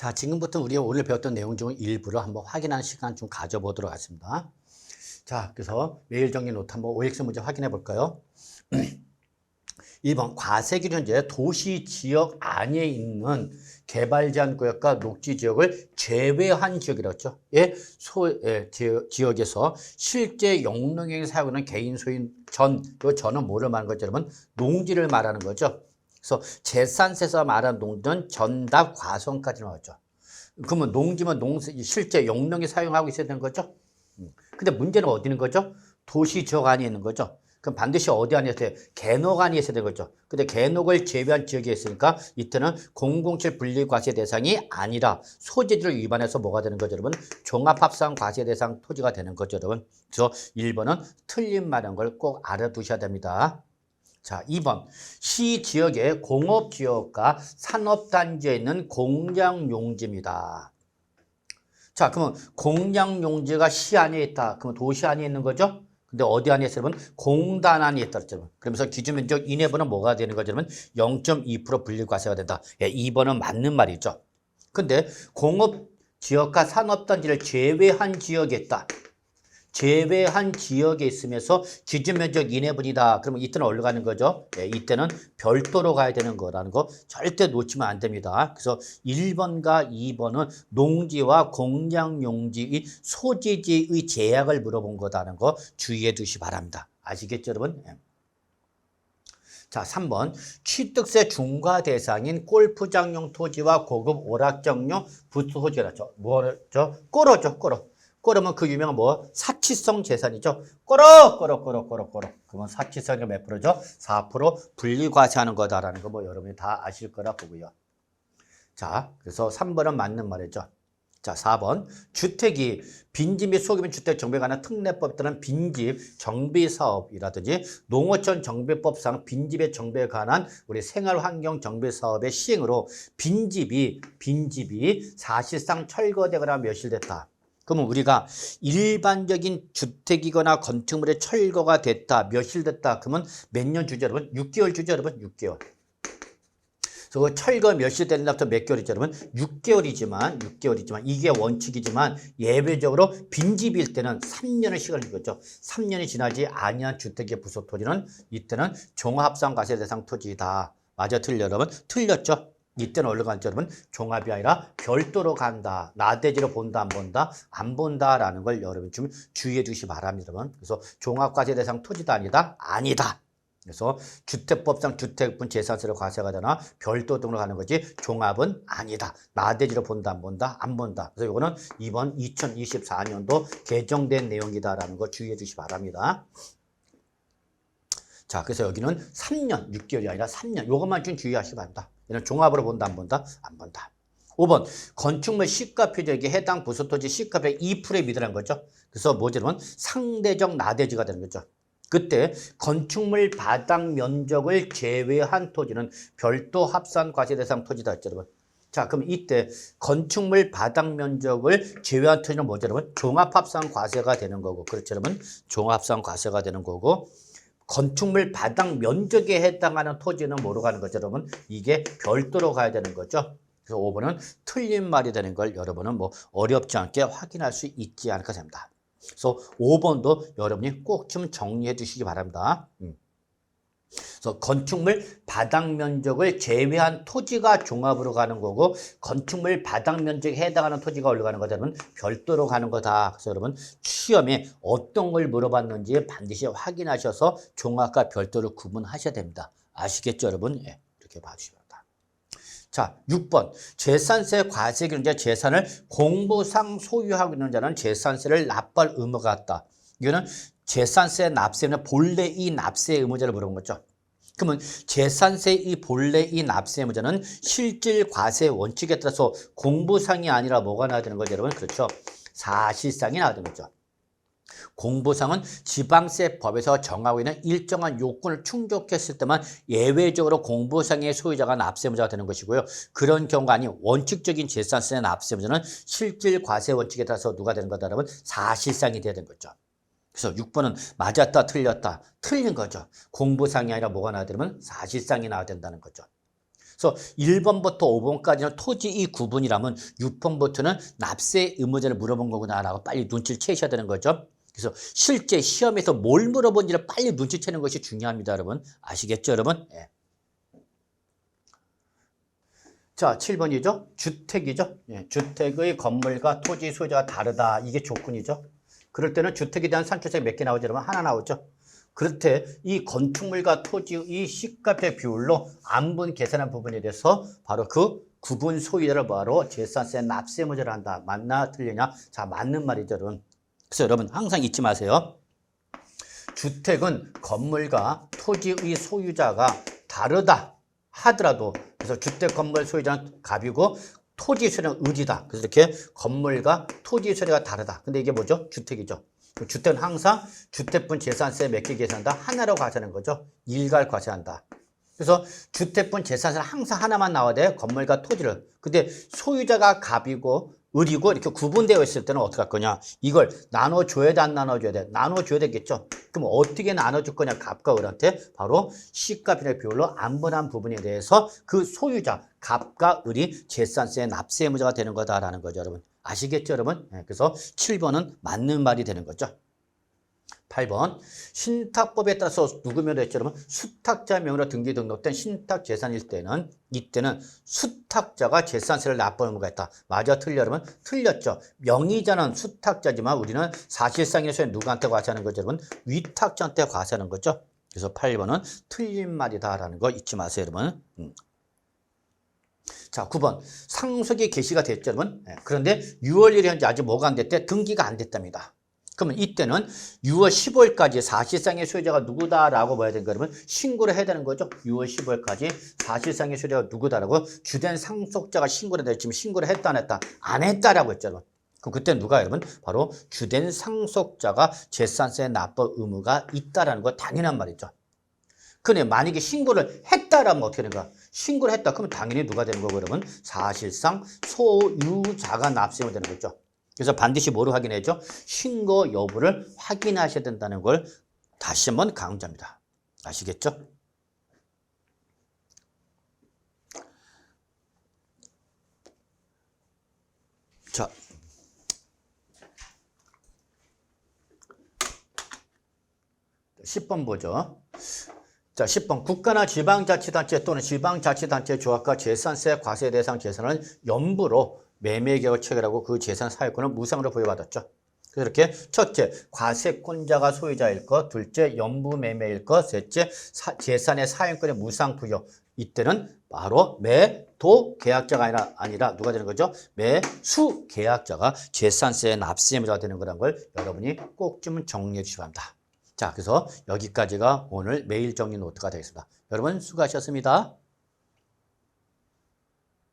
자, 지금부터 우리가 오늘 배웠던 내용 중 일부를 한번 확인하는 시간 좀 가져보도록 하겠습니다. 자, 그래서 매일 정리 노트 한번 OX 문제 확인해 볼까요? 1번 과세균 현재 도시 지역 안에 있는 개발 제한 구역과 녹지 지역을 제외한 지역이라고 했죠. 예, 소, 예, 지역, 에서 실제 영농에 사용하는 개인 소인 전, 그 전은 뭐를 말하는 거죠, 여러분? 농지를 말하는 거죠. 그래서 재산세에서 말하는 농지는 전답 과성까지 나왔죠. 그러면 농지면 농 실제 영농에 사용하고 있어야 되는 거죠. 음. 근데 문제는 어디 있는 거죠? 도시 지역 안에 있는 거죠. 그럼 반드시 어디 안에 있어야 돼? 개녹 안에 있어야 되는 거죠. 근데 개녹을 제외한 지역에 있으니까 이때는 007 분리과세 대상이 아니라 소재지를 위반해서 뭐가 되는 거죠, 여러분? 종합합산 과세 대상 토지가 되는 거죠, 여러분. 그래서 1번은 틀린 말인 걸 꼭 알아두셔야 됩니다. 자, 2번. 시 지역의 공업 지역과 산업 단지에 있는 공장 용지입니다. 자, 그러면 공장 용지가 시 안에 있다. 그러면 도시 안에 있는 거죠? 근데 어디 안에 여러분? 공단 안에 있다. 여러분. 그러면서 기준 면적 인해분은 뭐가 되는 거죠, 여러분? 0.2% 분리 과세가 된다. 예, 2번은 맞는 말이죠. 근데 공업 지역과 산업 단지를 제외한 지역에 있다. 제외한 지역에 있으면서 기준 면적 인해분이다. 그러면 이때는 어디로 가는 거죠? 예, 이때는 별도로 가야 되는 거라는 거 절대 놓치면 안 됩니다. 그래서 1번과 2번은 농지와 공장 용지의 소재지의 제약을 물어본 거다는 거 주의해 두시 바랍니다. 아시겠죠, 여러분? 예. 자, 3번. 취득세 중과 대상인 골프장용 토지와 고급 오락장용 부토지라죠. 뭐죠? 꼬로죠, 꼬로. 꼬르면 그 유명한 뭐 사치성 재산이죠. 꼬러 꼬러 꼬러 꼬러 꼬러. 그러면 사치성이 몇 프로죠? 4% 분리과세하는 거다라는 거 뭐 여러분이 다 아실 거라 보고요. 자, 그래서 3번은 맞는 말이죠. 자, 4번. 주택이 빈집 및 소규모 주택 정비에 관한 특례법 또는 빈집 정비 사업이라든지 농어촌 정비법상 빈집의 정비에 관한 우리 생활 환경 정비 사업의 시행으로 빈집이 빈집이 사실상 철거되거나 멸실됐다. 그러면 우리가 일반적인 주택이거나 건축물의 철거가 됐다, 멸실됐다. 그러면 몇 년 주죠, 여러분? 6개월 주죠, 여러분? 6개월. 그래서 철거 멸실되는 날부터 몇 개월이죠, 여러분? 6개월이지만, 6개월이지만, 이게 원칙이지만, 예외적으로 빈집일 때는 3년의 시간을 주겠죠. 3년이 지나지 아니한 주택의 부속 토지는 이때는 종합상 과세 대상 토지다. 맞아, 틀려, 여러분? 틀렸죠? 이때는 어디로 간죠 여러분? 종합이 아니라 별도로 간다. 나대지로 본다, 안 본다? 안 본다라는 걸 여러분 좀 주의해 주시 기 바랍니다, 여러분. 그래서 종합과세 대상 토지도 아니다? 아니다. 그래서 주택법상 주택분 재산세로 과세가 되나 별도 등으로 가는 거지 종합은 아니다. 나대지로 본다, 안 본다? 안 본다. 그래서 이거는 이번 2024년도 개정된 내용이다라는 거 주의해 주시 기 바랍니다. 자, 그래서 여기는 3년, 6개월이 아니라 3년. 요것만 좀 주의하시기 바랍니다. 얘는 종합으로 본다, 안 본다? 안 본다. 5번, 건축물 시가 표적에 해당 부수토지 시가의 2%에 미달한 거죠. 그래서 여러분? 상대적 나대지가 되는 거죠. 그때 건축물 바닥 면적을 제외한 토지는 별도 합산 과세 대상 토지다 했죠, 여러분. 자, 그럼 이때 건축물 바닥 면적을 제외한 토지는 뭐죠, 여러분? 종합합산 과세가 되는 거고, 그렇죠, 여러분? 종합합산 과세가 되는 거고, 건축물 바닥 면적에 해당하는 토지는 뭐로 가는 거죠, 여러분? 이게 별도로 가야 되는 거죠. 그래서 5번은 틀린 말이 되는 걸 여러분은 뭐 어렵지 않게 확인할 수 있지 않을까 생각합니다. 그래서 5번도 여러분이 꼭 좀 정리해 주시기 바랍니다. 음. 그래서 건축물 바닥 면적을 제외한 토지가 종합으로 가는 거고 건축물 바닥 면적에 해당하는 토지가 올라가는 거다면 별도로 가는 거다. 그래서 여러분 시험에 어떤 걸 물어봤는지 반드시 확인하셔서 종합과 별도로 구분하셔야 됩니다. 아시겠죠, 여러분? 예, 이렇게 봐주시기 바랍니다. 자, 6번. 재산세 과세 경제 재산을 공부상 소유하고 있는 자는 재산세를 납부할 의무가 있다. 이거는 재산세 납세는 본래 이 납세 의무자를 물어본 거죠. 그러면 재산세 이 본래 이 납세 의무자는 실질 과세 원칙에 따라서 공부상이 아니라 뭐가 나야 되는 거죠, 여러분? 그렇죠. 사실상이 나야 되는 거죠. 공부상은 지방세법에서 정하고 있는 일정한 요건을 충족했을 때만 예외적으로 공부상의 소유자가 납세무자가 되는 것이고요. 그런 경우가 아닌 원칙적인 재산세 납세무자는 실질 과세 원칙에 따라서 누가 되는 거다 여러분? 사실상이 돼야 되는 거죠. 그래서 6번은 맞았다 틀렸다 틀린 거죠. 공부상이 아니라 뭐가 나와야 되면 사실상이 나와야 된다는 거죠. 그래서 1번부터 5번까지는 토지 이 구분이라면 6번부터는 납세 의무자를 물어본 거구나라고 빨리 눈치를 채셔야 되는 거죠. 그래서 실제 시험에서 뭘 물어본지를 빨리 눈치채는 것이 중요합니다, 여러분. 아시겠죠, 여러분? 예. 자, 7번이죠. 주택이죠. 예, 주택의 건물과 토지 소유자가 다르다. 이게 조건이죠. 그럴 때는 주택에 대한 산출세 몇 개 나오죠, 여러분? 하나 나오죠. 때이 건축물과 토지의 시가의 비율로 안분 계산한 부분에 대해서 바로 그 구분 소유자를 바로 재산세 납세무자를 한다. 맞나 틀리냐? 자, 맞는 말이죠, 여러분. 그래서 여러분 항상 잊지 마세요. 주택은 건물과 토지의 소유자가 다르다 하더라도 그래서 주택 건물 소유자는 갑이고 토지 소유자는 을이다. 그래서 이렇게 건물과 토지 소유자가 다르다. 근데 이게 뭐죠? 주택이죠. 그 주택은 항상 주택분 재산세 몇 개 계산한다? 하나로 과세하는 거죠. 일괄 과세한다. 그래서 주택분 재산세는 항상 하나만 나와야 돼. 건물과 토지를. 근데 소유자가 갑이고 을이고 이렇게 구분되어 있을 때는 어떻게 할 거냐? 이걸 나눠줘야 돼, 안 나눠줘야 돼? 나눠줘야 되겠죠? 그럼 어떻게 나눠줄 거냐? 갑과 을한테 바로 시가비례 비율로 안분한 부분에 대해서 그 소유자, 갑과 을이 재산세 납세 의무자가 되는 거다라는 거죠, 여러분. 아시겠죠, 여러분? 네, 그래서 7번은 맞는 말이 되는 거죠. 8번 신탁법에 따라서 누구명으로 했죠 여러분 수탁자 명으로 등기 등록된 신탁 재산일 때는 이때는 수탁자가 재산세를 납부 의무가 있다 맞아 틀려 여러분 틀렸죠 명의자는 수탁자지만 우리는 사실상의 소유 누구한테 과세하는 거죠 여러분 위탁자한테 과세하는 거죠 그래서 8번은 틀린 말이다라는 거 잊지 마세요 여러분 음. 자, 9번. 상속이 개시가 됐죠, 여러분. 네, 그런데 6월 1일 현재 아직 뭐가 안 됐대? 등기가 안 됐답니다. 그러면 이때는 6월 15일까지 사실상의 소유자가 누구다라고 봐야 되는 거 여러분 신고를 해야 되는 거죠. 6월 15일까지 사실상의 소유자가 누구다라고 주된 상속자가 신고를 돼. 지금 신고를 했다 안 했다? 안 했다라고. 여러분. 그럼 그때 누가 여러분 바로 주된 상속자가 재산세 납부 의무가 있다라는 거 당연한 말이죠. 근데 만약에 신고를 했다라면 어떻게 되는가? 신고를 했다. 그러면 당연히 누가 되는 거고 그러면 사실상 소유자가 납세가 되는 거죠. 그래서 반드시 뭐를 확인해야죠? 신고 여부를 확인하셔야 된다는 걸 다시 한번 강조합니다. 아시겠죠? 자. 십 번 보죠. 자, 10번. 국가나 지방자치단체 또는 지방자치단체 조합과 재산세 과세 대상 재산을 연부로 매매계약을 체결하고 그 재산 사유권을 무상으로 부여받았죠. 그래서 이렇게 첫째, 과세권자가 소유자일 것, 둘째, 연부 매매일 것, 셋째, 사, 재산의 사용권의 무상 부여. 이때는 바로 매도 계약자가 아니라, 아니라 누가 되는 거죠? 매수 계약자가 재산세 납세의무자가 되는 거란 걸 여러분이 꼭 좀 정리해 주시기 바랍니다. 자, 그래서 여기까지가 오늘 매일 정리 노트가 되겠습니다. 여러분 수고하셨습니다.